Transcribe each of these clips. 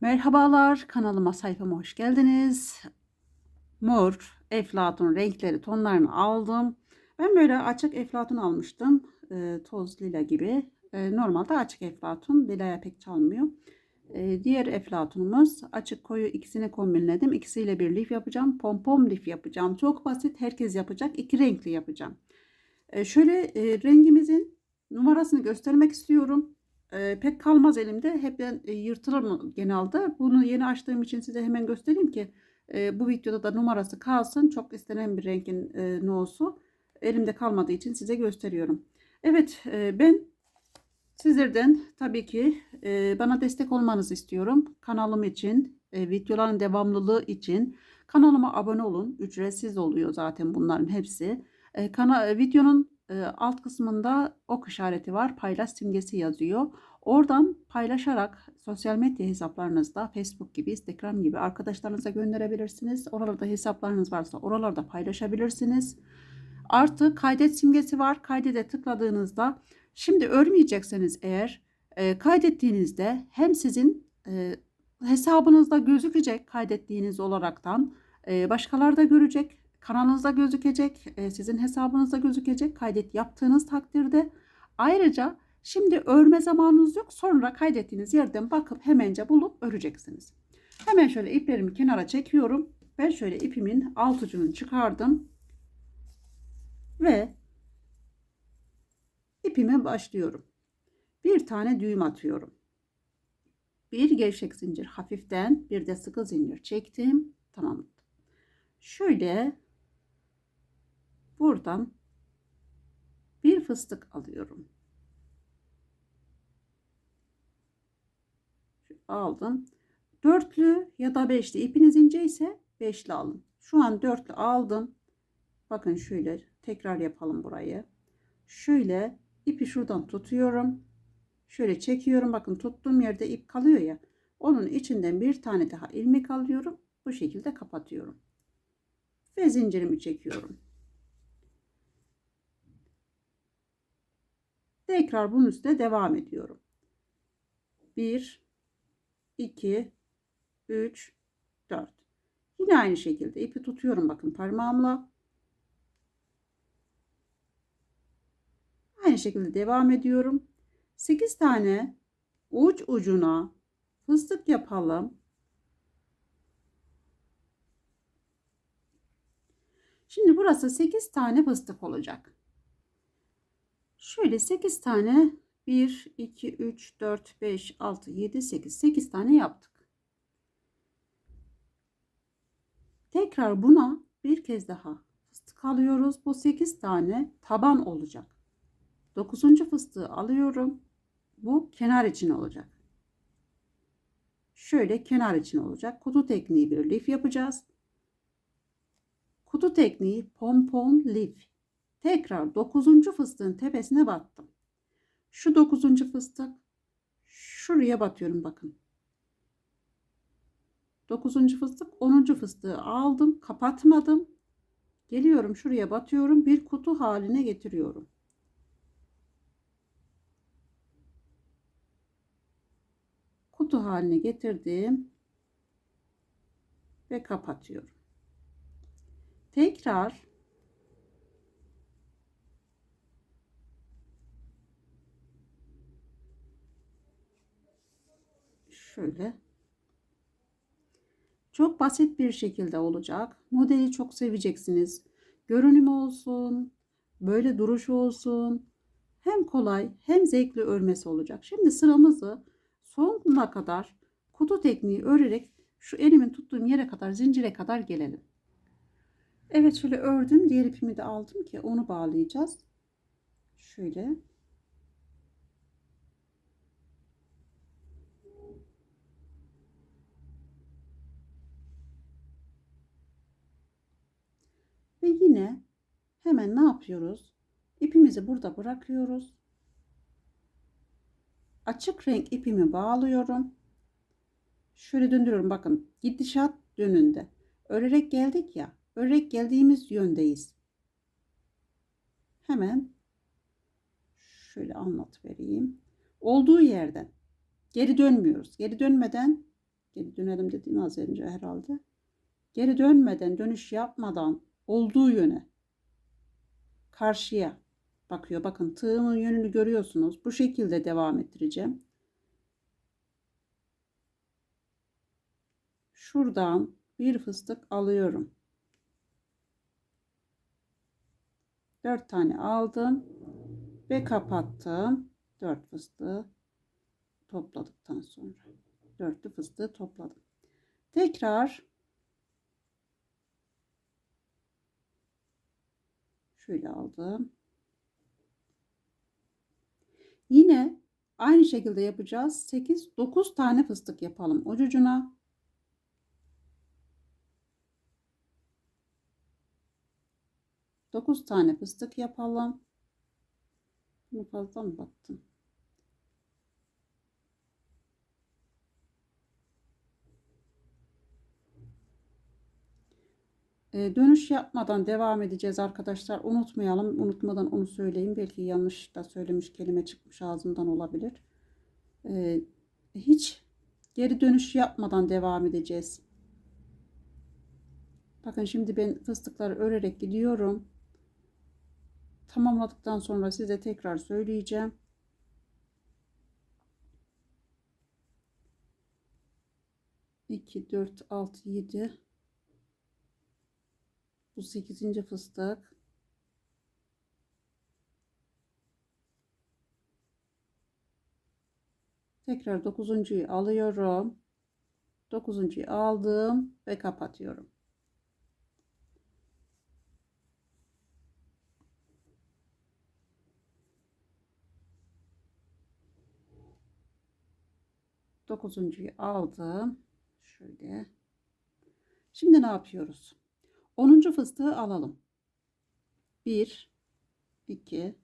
Merhabalar kanalıma sayfama hoş geldiniz. Mor, eflatun renkleri tonlarını aldım. Ben böyle açık eflatun almıştım. E, toz lila gibi. E, normalde açık eflatun lilaya pek çalmıyor. E, diğer eflatunumuz açık koyu ikisini kombinledim. İkisiyle bir lif yapacağım. Pompom lif yapacağım. Çok basit herkes yapacak. İki renkli yapacağım. E, şöyle e, rengimizin numarasını göstermek istiyorum. E, pek kalmaz elimde. Hep e, yırtılır mı genelde. Bunu yeni açtığım için size hemen göstereyim ki e, bu videoda da numarası kalsın. Çok istenen bir rengin e, no'su. Elimde kalmadığı için size gösteriyorum. Evet e, ben sizlerden tabii ki e, bana destek olmanızı istiyorum. Kanalım için, e, videoların devamlılığı için kanalıma abone olun. Ücretsiz oluyor zaten bunların hepsi. E, kana, videonun alt kısmında ok işareti var. Paylaş simgesi yazıyor. Oradan paylaşarak sosyal medya hesaplarınızda Facebook gibi, Instagram gibi arkadaşlarınıza gönderebilirsiniz. Oralarda hesaplarınız varsa oralarda paylaşabilirsiniz. Artı kaydet simgesi var. Kaydede tıkladığınızda şimdi örmeyecekseniz eğer e, kaydettiğinizde hem sizin e, hesabınızda gözükecek kaydettiğiniz olaraktan e, başkaları da görecek kanalınızda gözükecek, e, sizin hesabınızda gözükecek kaydet yaptığınız takdirde. Ayrıca şimdi örme zamanınız yok. Sonra kaydettiğiniz yerden bakıp hemence bulup öreceksiniz. Hemen şöyle iplerimi kenara çekiyorum. Ben şöyle ipimin alt ucunu çıkardım. Ve ipime başlıyorum. Bir tane düğüm atıyorum. Bir gevşek zincir hafiften bir de sıkı zincir çektim. Tamam. Şöyle buradan bir fıstık alıyorum. Aldım. Dörtlü ya da beşli ipiniz ince ise beşli alın. Şu an dörtlü aldım. Bakın şöyle tekrar yapalım burayı. Şöyle ipi şuradan tutuyorum. Şöyle çekiyorum. Bakın tuttuğum yerde ip kalıyor ya. Onun içinden bir tane daha ilmek alıyorum. Bu şekilde kapatıyorum. Ve zincirimi çekiyorum. Tekrar bunun üstüne devam ediyorum. 1 2 3 4 Yine aynı şekilde ipi tutuyorum bakın parmağımla. Aynı şekilde devam ediyorum. 8 tane uç ucuna fıstık yapalım. Şimdi burası 8 tane fıstık olacak. Şöyle 8 tane 1, 2, 3, 4, 5, 6, 7, 8. 8 tane yaptık. Tekrar buna bir kez daha fıstık alıyoruz. Bu 8 tane taban olacak. 9. fıstığı alıyorum. Bu kenar için olacak. Şöyle kenar için olacak. Kutu tekniği bir lif yapacağız. Kutu tekniği pompon lif. Tekrar 9. fıstığın tepesine battım. Şu 9. fıstık şuraya batıyorum bakın. 9. fıstık 10. fıstığı aldım, kapatmadım. Geliyorum şuraya batıyorum, bir kutu haline getiriyorum. Kutu haline getirdim ve kapatıyorum. Tekrar şöyle çok basit bir şekilde olacak. Modeli çok seveceksiniz. Görünüm olsun, böyle duruş olsun. Hem kolay hem zevkli örmesi olacak. Şimdi sıramızı sonuna kadar kutu tekniği örerek şu elimin tuttuğum yere kadar zincire kadar gelelim. Evet şöyle ördüm. Diğer ipimi de aldım ki onu bağlayacağız. Şöyle. Ve yine hemen ne yapıyoruz? İpimizi burada bırakıyoruz. Açık renk ipimi bağlıyorum. Şöyle döndürüyorum. Bakın gidişat yönünde. Örerek geldik ya. Örerek geldiğimiz yöndeyiz. Hemen şöyle anlat vereyim. Olduğu yerden geri dönmüyoruz. Geri dönmeden Geri dönelim dedim az önce herhalde. Geri dönmeden, dönüş yapmadan olduğu yöne karşıya bakıyor. Bakın tığımın yönünü görüyorsunuz. Bu şekilde devam ettireceğim. Şuradan bir fıstık alıyorum. 4 tane aldım ve kapattım. 4 fıstığı topladıktan sonra. 4'lü fıstığı topladım. Tekrar şöyle aldım. Yine aynı şekilde yapacağız. 8 9 tane fıstık yapalım ucucuna. Dokuz tane fıstık yapalım. Bunu fazla mı battım? Dönüş yapmadan devam edeceğiz arkadaşlar. Unutmayalım. Unutmadan onu söyleyeyim. Belki yanlış da söylemiş kelime çıkmış ağzımdan olabilir. E, hiç geri dönüş yapmadan devam edeceğiz. Bakın şimdi ben fıstıkları örerek gidiyorum. Tamamladıktan sonra size tekrar söyleyeceğim. İki, dört, altı, yedi. Bu sekizinci fıstık. Tekrar dokuzuncuyu alıyorum. Dokuzuncuyu aldım ve kapatıyorum. Dokuzuncuyu aldım. Şöyle. Şimdi ne yapıyoruz? 10. fıstığı alalım. 1 2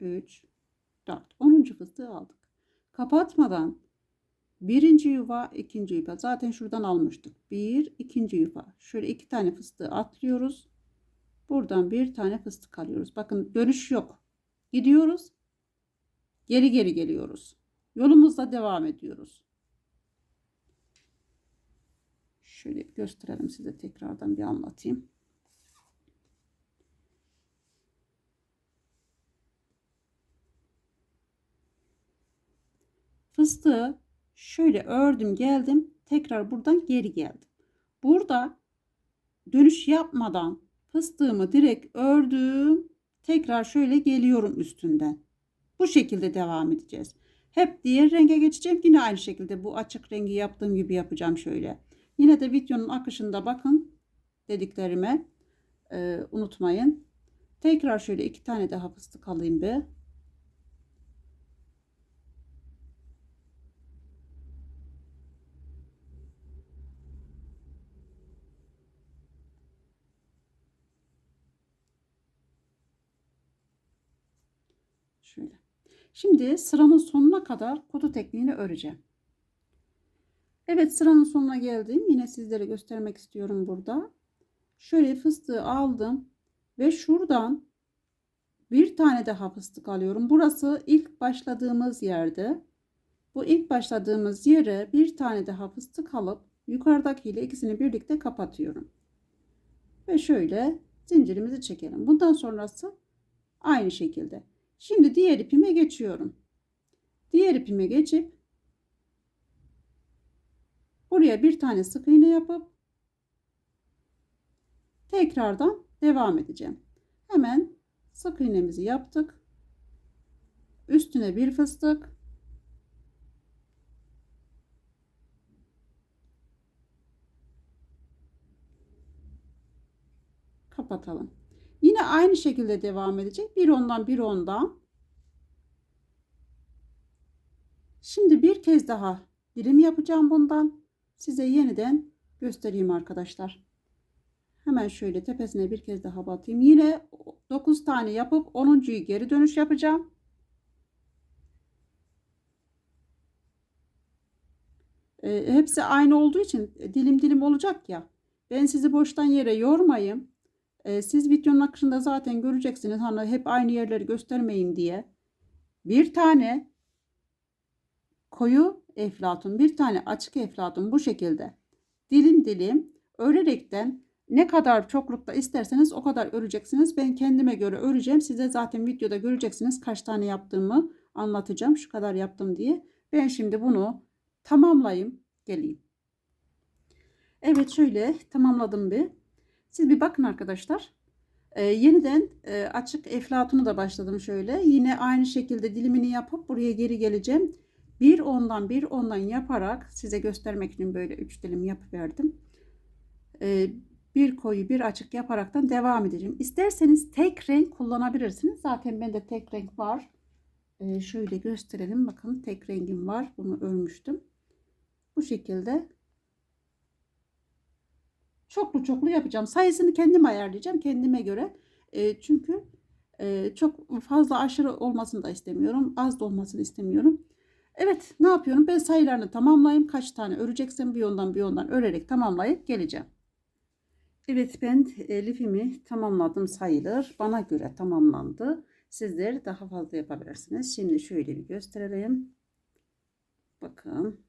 3 4 10. fıstığı aldık. Kapatmadan birinci yuva, ikinci yuva. Zaten şuradan almıştık. Bir, ikinci yuva. Şöyle iki tane fıstığı atlıyoruz. Buradan bir tane fıstık alıyoruz. Bakın dönüş yok. Gidiyoruz. Geri geri geliyoruz. Yolumuzda devam ediyoruz. Şöyle gösterelim size tekrardan bir anlatayım. Fıstığı şöyle ördüm geldim. Tekrar buradan geri geldim. Burada dönüş yapmadan fıstığımı direkt ördüm. Tekrar şöyle geliyorum üstünden. Bu şekilde devam edeceğiz. Hep diğer renge geçeceğim. Yine aynı şekilde bu açık rengi yaptığım gibi yapacağım şöyle. Yine de videonun akışında bakın dediklerime e, unutmayın. Tekrar şöyle iki tane daha fıstık alayım bir. Şöyle. Şimdi sıramın sonuna kadar kutu tekniğini öreceğim. Evet sıranın sonuna geldim. Yine sizlere göstermek istiyorum burada. Şöyle fıstığı aldım ve şuradan bir tane daha fıstık alıyorum. Burası ilk başladığımız yerde. Bu ilk başladığımız yere bir tane daha fıstık alıp yukarıdakiyle ikisini birlikte kapatıyorum. Ve şöyle zincirimizi çekelim. Bundan sonrası aynı şekilde. Şimdi diğer ipime geçiyorum. Diğer ipime geçip Buraya bir tane sık iğne yapıp tekrardan devam edeceğim. Hemen sık iğnemizi yaptık. Üstüne bir fıstık. Kapatalım. Yine aynı şekilde devam edecek. Bir ondan bir ondan. Şimdi bir kez daha dilim yapacağım bundan size yeniden göstereyim arkadaşlar. Hemen şöyle tepesine bir kez daha batayım. Yine 9 tane yapıp 10.yu geri dönüş yapacağım. E, hepsi aynı olduğu için dilim dilim olacak ya. Ben sizi boştan yere yormayayım. E, siz videonun akışında zaten göreceksiniz. Hani hep aynı yerleri göstermeyin diye. Bir tane koyu eflatun, bir tane açık eflatun bu şekilde dilim dilim örerekten ne kadar çoklukta isterseniz o kadar öreceksiniz. Ben kendime göre öreceğim. Size zaten videoda göreceksiniz kaç tane yaptığımı anlatacağım. Şu kadar yaptım diye. Ben şimdi bunu tamamlayayım geleyim. Evet şöyle tamamladım bir. Siz bir bakın arkadaşlar. Ee, yeniden e, açık eflatunu da başladım şöyle. Yine aynı şekilde dilimini yapıp buraya geri geleceğim. Bir ondan bir ondan yaparak size göstermek için böyle üç dilim yapıverdim. Ee, bir koyu bir açık yaparaktan devam edeceğim. İsterseniz tek renk kullanabilirsiniz. Zaten bende tek renk var. Ee, şöyle gösterelim. Bakın tek rengim var. Bunu örmüştüm. Bu şekilde çoklu çoklu yapacağım. Sayısını kendim ayarlayacağım kendime göre. E, çünkü e, çok fazla aşırı olmasını da istemiyorum. Az da olmasını istemiyorum. Evet ne yapıyorum? Ben sayılarını tamamlayayım. Kaç tane öreceksem bir yondan bir yondan örerek tamamlayıp geleceğim. Evet ben e, lifimi tamamladım sayılır. Bana göre tamamlandı. Sizler daha fazla yapabilirsiniz. Şimdi şöyle bir gösterelim. Bakın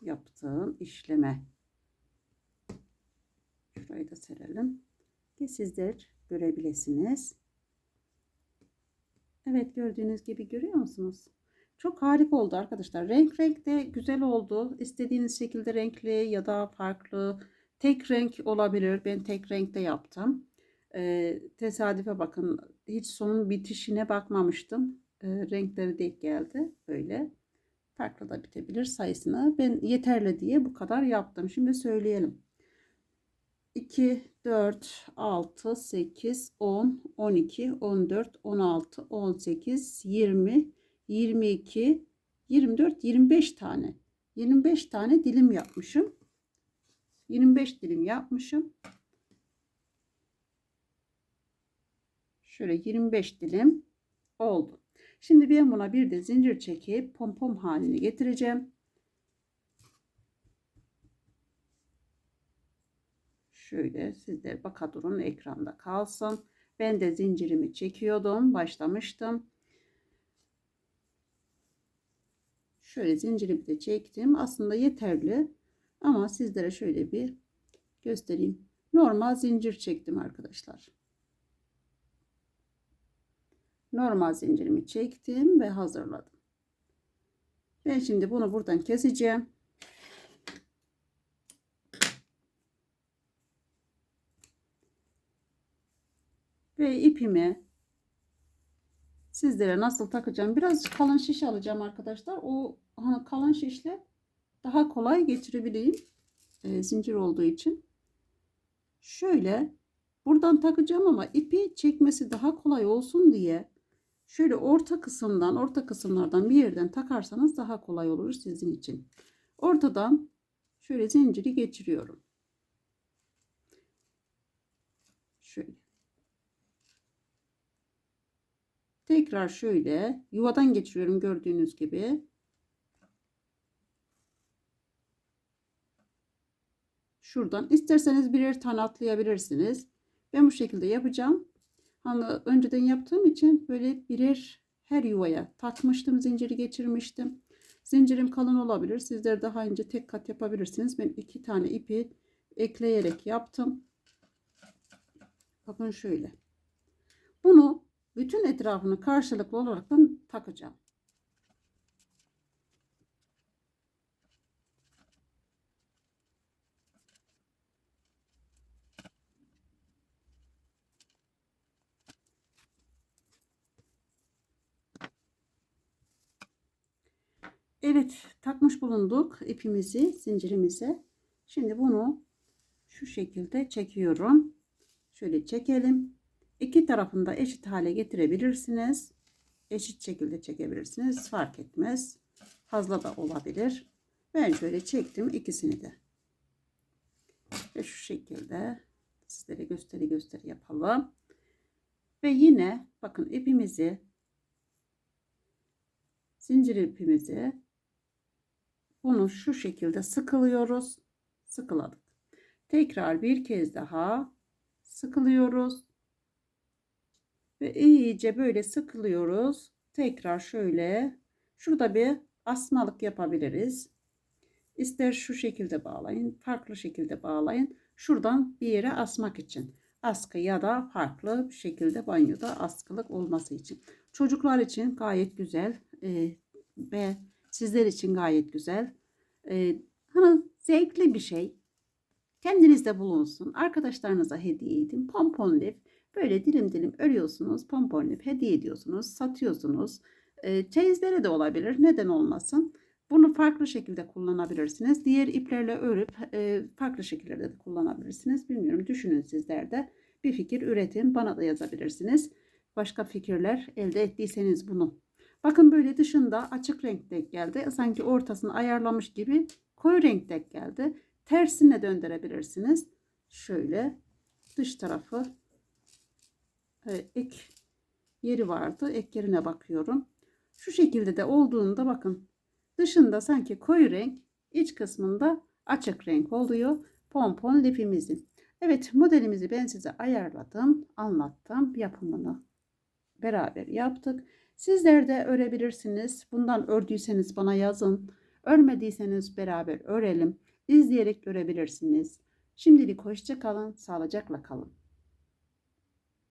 yaptığım işleme. Şurayı da serelim. Ki sizler görebilirsiniz. Evet gördüğünüz gibi görüyor musunuz? Çok harika oldu arkadaşlar. Renk renk de güzel oldu. İstediğiniz şekilde renkli ya da farklı tek renk olabilir. Ben tek renkte yaptım. Ee, tesadüfe bakın. Hiç sonun bitişine bakmamıştım. Ee, renkleri denk geldi. Böyle. Farklı da bitebilir sayısını. Ben yeterli diye bu kadar yaptım. Şimdi söyleyelim. 2, 4, 6, 8, 10, 12, 14, 16, 18, 20, 22, 24, 25 tane. 25 tane dilim yapmışım. 25 dilim yapmışım. Şöyle 25 dilim oldu. Şimdi ben buna bir de zincir çekip pompom halini getireceğim. Şöyle sizler baka durun ekranda kalsın. Ben de zincirimi çekiyordum. Başlamıştım. Şöyle zincirimi de çektim. Aslında yeterli. Ama sizlere şöyle bir göstereyim. Normal zincir çektim arkadaşlar. Normal zincirimi çektim ve hazırladım. Ben şimdi bunu buradan keseceğim. Ve ipimi sizlere nasıl takacağım. Biraz kalın şiş alacağım arkadaşlar. O hani kalın şişle daha kolay geçirebileyim. E, zincir olduğu için. Şöyle buradan takacağım ama ipi çekmesi daha kolay olsun diye şöyle orta kısımdan orta kısımlardan bir yerden takarsanız daha kolay olur sizin için. Ortadan şöyle zinciri geçiriyorum. Şöyle. Tekrar şöyle yuvadan geçiriyorum gördüğünüz gibi. Şuradan isterseniz birer tane atlayabilirsiniz. Ben bu şekilde yapacağım. Hani önceden yaptığım için böyle birer her yuvaya takmıştım. Zinciri geçirmiştim. Zincirim kalın olabilir. Sizler daha önce tek kat yapabilirsiniz. Ben iki tane ipi ekleyerek yaptım. Bakın şöyle. Bunu bütün etrafını karşılıklı olarak takacağım. Evet takmış bulunduk ipimizi zincirimize. Şimdi bunu şu şekilde çekiyorum. Şöyle çekelim. İki tarafını da eşit hale getirebilirsiniz. Eşit şekilde çekebilirsiniz. Fark etmez. Fazla da olabilir. Ben şöyle çektim ikisini de. Ve şu şekilde sizlere gösteri gösteri yapalım. Ve yine bakın ipimizi zincir ipimizi bunu şu şekilde sıkılıyoruz. Sıkıladık. Tekrar bir kez daha sıkılıyoruz. Ve iyice böyle sıkılıyoruz. Tekrar şöyle şurada bir asmalık yapabiliriz. İster şu şekilde bağlayın, farklı şekilde bağlayın. Şuradan bir yere asmak için. Askı ya da farklı şekilde banyoda askılık olması için. Çocuklar için gayet güzel e, ve sizler için gayet güzel. E, hani zevkli bir şey. Kendinizde bulunsun. Arkadaşlarınıza hediye edin. Pompon lif. Böyle dilim dilim örüyorsunuz. Pompon lif hediye ediyorsunuz. Satıyorsunuz. E, çeyizlere de olabilir. Neden olmasın? Bunu farklı şekilde kullanabilirsiniz. Diğer iplerle örüp e, farklı şekillerde de kullanabilirsiniz. Bilmiyorum düşünün sizler de. Bir fikir üretin. Bana da yazabilirsiniz. Başka fikirler elde ettiyseniz bunu. Bakın böyle dışında açık renk denk geldi. Sanki ortasını ayarlamış gibi koyu renk denk geldi. Tersine döndürebilirsiniz. Şöyle dış tarafı ek yeri vardı. Ek yerine bakıyorum. Şu şekilde de olduğunda bakın dışında sanki koyu renk iç kısmında açık renk oluyor pompon lifimizin. Evet modelimizi ben size ayarladım, anlattım. Yapımını beraber yaptık. Sizler de örebilirsiniz. Bundan ördüyseniz bana yazın. Örmediyseniz beraber örelim. İzleyerek örebilirsiniz. Şimdilik hoşça kalın, sağlıcakla kalın.